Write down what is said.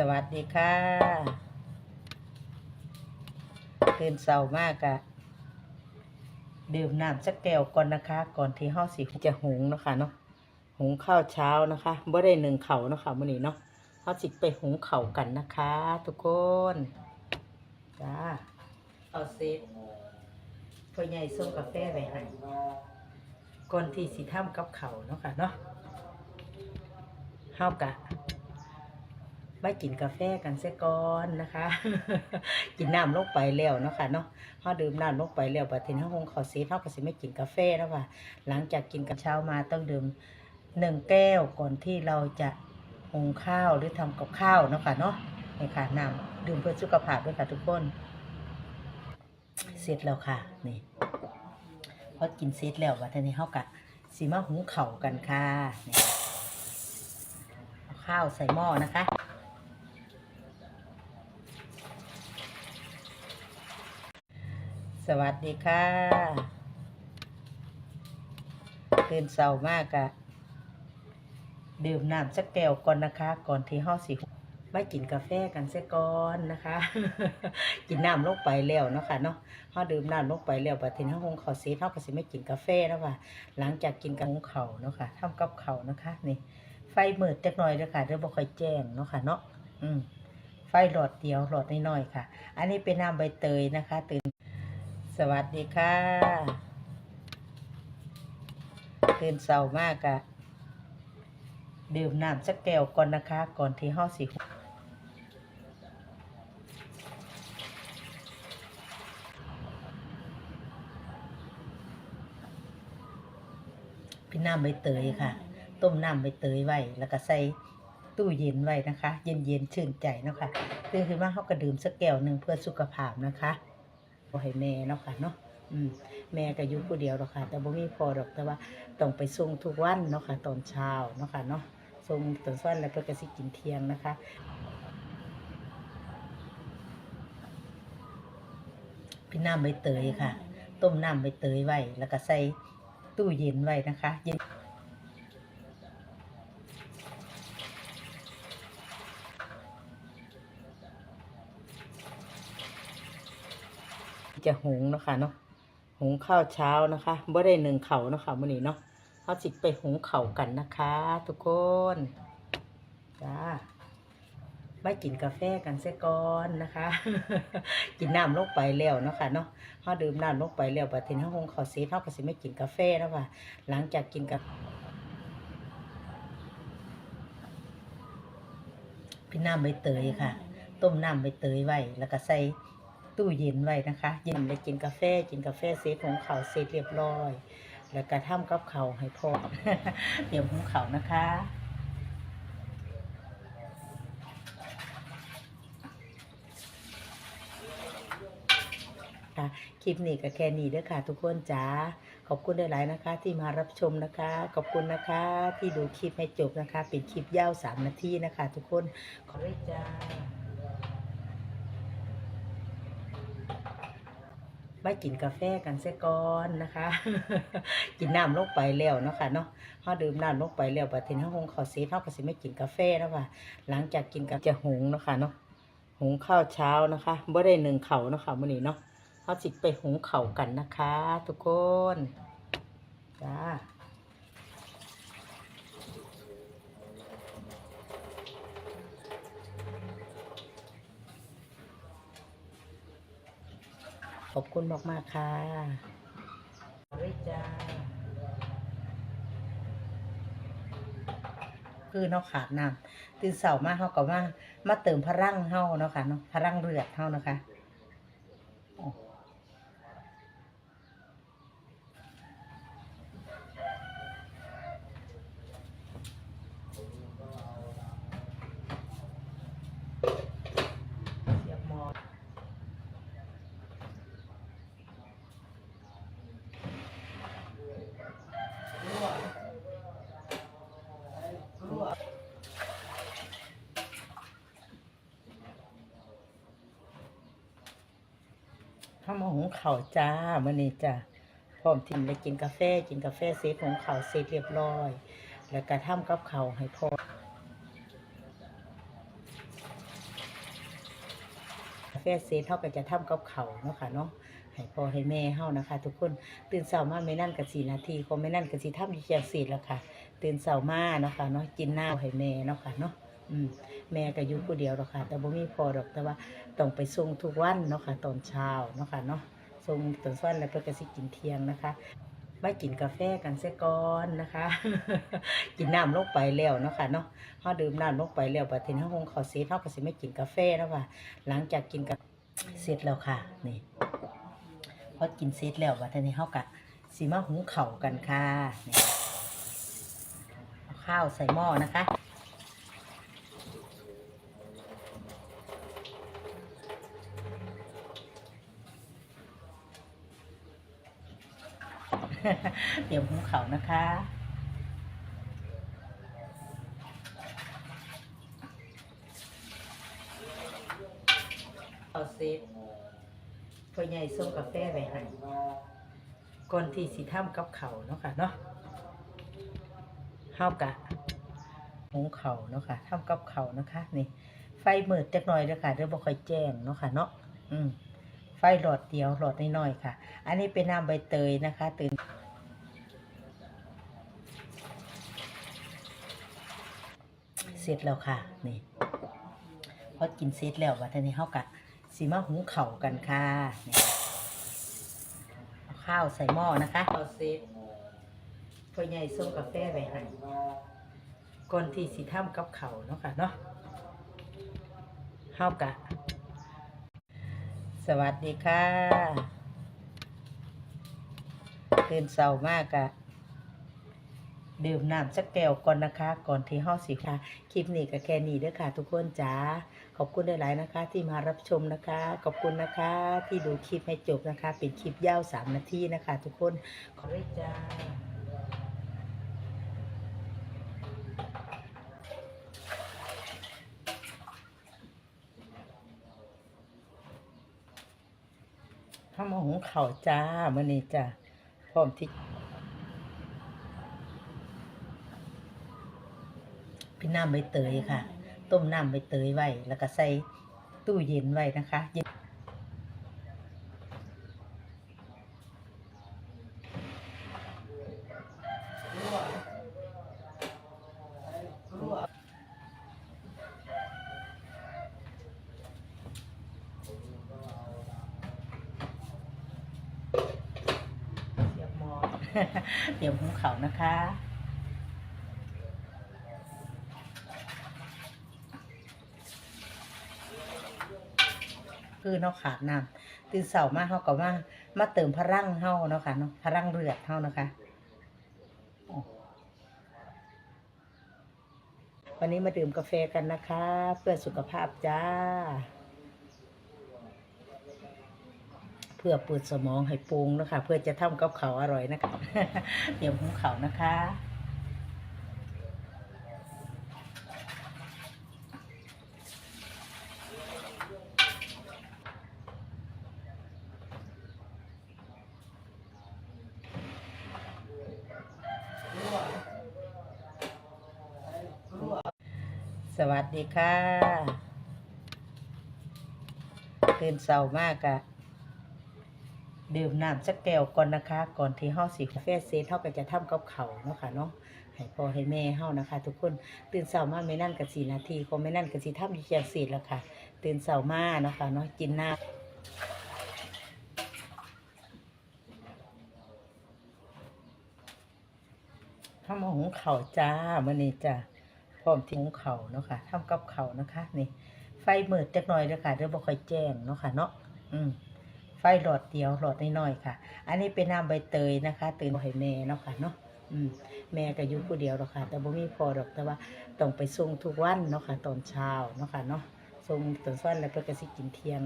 สวัสดีค่ะตื่นเช้ามากอะดื่มน้ำสักแก้วก่อนนะคะ ก่อนที่ห้าสิจะหุงนะคะเนาะหุงข้าวเช้านะคะบ่ได้หนึ่งเข่านะคะมื้อนี้เนาะเฮาสิไปหุงเข่ากันนะคะ ทุกคนจ้าเอาเซฟพ่อใหญ่ส่งกาแฟไว้ให้ก่อนที่สิทำกับเขาเนาะค่ะเนาะเฮากะ มากินกาแฟกันเสียก่อนนะคะ กินน้ำลงไปแล้วเนาะค่ะเนาะพอดื่มน้ำลงไปแล้วบัดทีนี้คงขอซีเท่ากับสิไม่กินกาแฟแล้วค่ะ หลังจากกินกับเช้ามาต้องดื่มหนึ่งแก้วก่อนที่เราจะหุงข้าวหรือทำกับข้าวเนาะค่ะเนาะนี่ค่ะน้ำดื่มเพื่อสุขภาพด้วยค่ะทุกคน เสร็จแล้วค่ะนี่พอกินเสร็จแล้วบัดทีนี้เขากะสีมาหุงเข่ากันค่ะข้าวใส่หม้อนะคะ สวัสดีค่ะตื่นเช้ามากอะดื่มน้ำสักแก้วก่อนนะคะ ก่อนที่ห้าสิไม่กินกาแฟกันเสียก่อนนะคะ กินน้ำลงไปแล้วเนาะค่ะเนาะเฮาดื่มน้ำลงไปแล้วบัดทีนี้เฮาคงเขาซีเฮาก็สิไม่กินกาแฟแล้วค่ะ หลังจากกินกับหุงเขาเนาะค่ะทำกับเขานะคะนี่ไฟมืดจักหน่อยเด้อค่ะเดี๋ยวบ่ค่อยแจ้งเนาะค่ะเนาะอืมไฟหลอดเดียวหลอดน้อยๆค่ะ อันนี้เป็นน้ำใบเตยนะคะ ตื่น สวัสดีค่ะตื่นเช้ามากอะดื่มน้ำสักแก้วก่อนนะคะ ก่อนที่ห้าสิพี่น้ำใบเตยค่ะ ต้มน้ำใบเตยไว้ แล้วก็ใส่ตู้เย็นไว้นะคะ เย็นๆชื่นใจเนาะค่ะตื่นขึ้นมาเขาก็ดื่มสักแก้วหนึ่งเพื่อสุขภาพนะคะ บ่ให้แม่เนาะค่ะเนาะอืมแม่ก็อยู่ผู้เดียวหรอกค่ะ แต่บ่มีพอดอกแต่ว่าต้องไปส่งทุกวันเนาะค่ะตอนเช้าเนาะค่ะเนาะส่งตอนเช้าแล้วเพิ่นก็สิกินเที่ยงนะคะ พี่น้ำใบเตยค่ะ ต้มน้ำใบเตยไว้ แล้วก็ใส่ตู้เย็นไว้นะคะเย็น จะหุงนะคะเนาะหุงข้าวเช้านะคะบ่ได้หนึ่งเข่าเนาะค่ะมื้อนี้เนาะเฮาสิไปหุงข้ากันนะคะ ทุกคนจ้ามากินกาแฟกันเสียก่อนนะคะ กินน้ำลงไปแล้วเนาะค่ะเนาะเฮาดื่มน้ำลงไปแล้วบัดทีนี้เฮาคงขอซีเฮาก็สิไม่กินกาแฟแล้วค่ะ หลังจากกินกับพี่น้ำใบเตยค่ะ ต้มน้ำใบเตยไว้แล้วก็ใส่ ตู้เย็นไว้นะคะ เย็นได้กินกาแฟ กินกาแฟเซตของเขาเสร็จเรียบร้อย แล้วก็ทำกับเขาให้พอเตรียมของเขานะคะค่ะคลิปนี้ก็แค่นี้เด้อค่ะ ทุกคนจ้าขอบคุณหลายๆนะคะ ที่มารับชมนะคะ ขอบคุณนะคะ ที่ดูคลิปให้จบนะคะ เป็นคลิปยาวสามนาทีนะคะ ทุกคนขอด้วยจ้า มากินกาแฟกันเสียก่อนนะคะ กินน้ำลงไปแล้วเนาะค่ะเนาะเขาดื่มน้ำลงไปแล้วบัดทีนี้เฮาคงขอซีเขาก็สิไม่กินกาแฟแล้วค่ะ หลังจากกินกับจะหุงเนาะค่ะเนาะหุงข้าวเช้านะคะบ่ได้หนึ่งเขาเนาะค่ะมื่อนี้เนาะเขาสิไปหุงเขากันนะคะ ทุกคนจ้า อบคุณมาก ๆ ค่ะด้วยจ้าคือเนาะขาดน้ำตื่นเสาร์มาเขาก็มามาเติมพลังเฮาเนาะค่ะเนาะพลังเลือดเฮานะคะ ข้ามาหุงข้าวจ้ามื่อนี้จ้าพร้อมทิมไปกินกาแฟกินกาแฟเสร็จของข้าวเสร็จเรียบร้อย แล้วก็ทำกับข้าวให้พอเสร็จเฮาก็จะทำกับเขาเนาะค่ะเนาะให้พ่อให้แม่เฮานะคะ ทุกคนตื่นเช้ามาไม่นั่นก็4นาทีก็ไม่นั่นก็สิทำอยู่จังซี่แล้วค่ะ ตื่นเช้ามาเนาะค่ะเนาะกินน้ำให้แม่เนาะค่ะเนาะ อืมแม่ก็อยู่ผู้เดียวหรอกค่ะ แต่บ่มีพอดอกแต่ว่าต้องไปส่งทุกวันเนาะค่ะตอนเช้าเนาะค่ะเนาะส่งตอนเช้าแล้วเพิ่นก็สิกินเที่ยงนะคะมากินกาแฟกันเสียก่อนนะคะ กินน้ำลงไปแล้วเนาะค่ะเนาะเฮาดื่มน้ำลงไปแล้วบัดทีนี้เฮาคงเขาเสร็จเฮาก็สิไม่กินกาแฟแล้วค่ะ หลังจากกินกับเสร็จแล้วค่ะนี่พอกินเสร็จแล้วบัดทีนี้เฮาก็สิมาหุงเข้ากันค่ะข้าวใส่หม้อนะคะ เตรียมหุงข้านะคะ เอาเซฟพ่อใหญ่ส่งกาแฟไปให้ก่อนที่สิทำกับเขาเนาะค่ะเนาะเฮากะหุงเขาเนาะค่ะทำกับเขานะคะ นี่ ไฟมืดจักหน่อยเด้อค่ะเดี๋ยวบ่ค่อยแจ้งเนาะค่ะเนาะอืมไฟหลอดเดียวหลอดน้อยๆค่ะ อันนี้เป็นน้ำใบเตยนะคะ ตื่น สร็จแล้วค่ะ นี่พอกินเสร็จแล้ววันนี้เฮากะสิมาหุงเข้ากันค่ะนี่เอาข้าวใส่หม้อนะคะเอาเสร็จพ่อใหญ่ส่งกาแฟไปให้ก่อนที่สิทำกับเข้าเนาะค่ะเนาะเฮากะ สวัสดีค่ะตื่นเช้ามากกะ ดื่มน้ำสักแก้วก่อนนะคะ ก่อนที่ห้าสิค่ะ คลิปนี้ก็แค่นี้เด้อค่ะ ทุกคนจ้าขอบคุณหลายๆนะคะ ที่มารับชมนะคะ ขอบคุณนะคะ ที่ดูคลิปให้จบนะคะ เป็นคลิปยาวสามนาทีนะคะ ทุกคนขอบคุณจ้าข้าวมาหุงข้าวจ้ามื่อนี้จ้าพร้อมที่ เป็นน้ำใบเตยค่ะ ต้มน้ำใบเตยไว้แล้วก็ใส่ตู้เย็นไว้นะคะเย็นเสียบหม้อเตรียมหุงข้านะคะ คือเนาะขาดน้ำตื่นเสาร์มาเฮาก็มามาเติมพลังเฮาเนาะค่ะเนาะพลังเลือดเฮานะคะวันนี้มาดื่มกาแฟกันนะคะ เพื่อสุขภาพจ้า เพื่อเปิดสมองให้ปรุงนะคะ เพื่อจะทำกับเขาอร่อยนะคะเตรียมหุงเขานะคะ สวัสดีค่ะตื่นเช้ามากกะดื่มน้ำสักแก้วก่อนนะคะ ก่อนที่เฮาสิกาแฟเสร็จเฮาก็จะทำกับเขาเนาะค่ะเนาะให้พ่อให้แม่เฮานะคะ ทุกคนตื่นเช้ามากไม่นั่นก็สี่นาทีก็ไม่นั่นก็สิทำอยู่จังซี่แล้วค่ะ ตื่นเช้ามาเนาะค่ะเนาะกินน้ำทำมาหุงข้าจ้ามื้อนี้จ้า ร้อมที่หุงเขาเนาะค่ะทำกับเขานะคะนี่ไฟมืดจักหน่อยเด้อค่ะเดี๋ยวบ่ค่อยแจ้งเนาะค่ะเนาะอืมไฟหลอดเดียวหลอดน้อยๆค่ะ อันนี้เป็นน้ำใบเตยนะคะ ตื่นให้แม่เนาะค่ะเนาะอืมแม่ก็อยู่ผู้เดียวหรอกค่ะ แต่บ่มีพอดอกแต่ว่าต้องไปส่งทุกวันเนาะค่ะตอนเช้าเนาะค่ะเนาะส่งตอนสั้นแล้วเพิ่นก็สิกินเที่ยง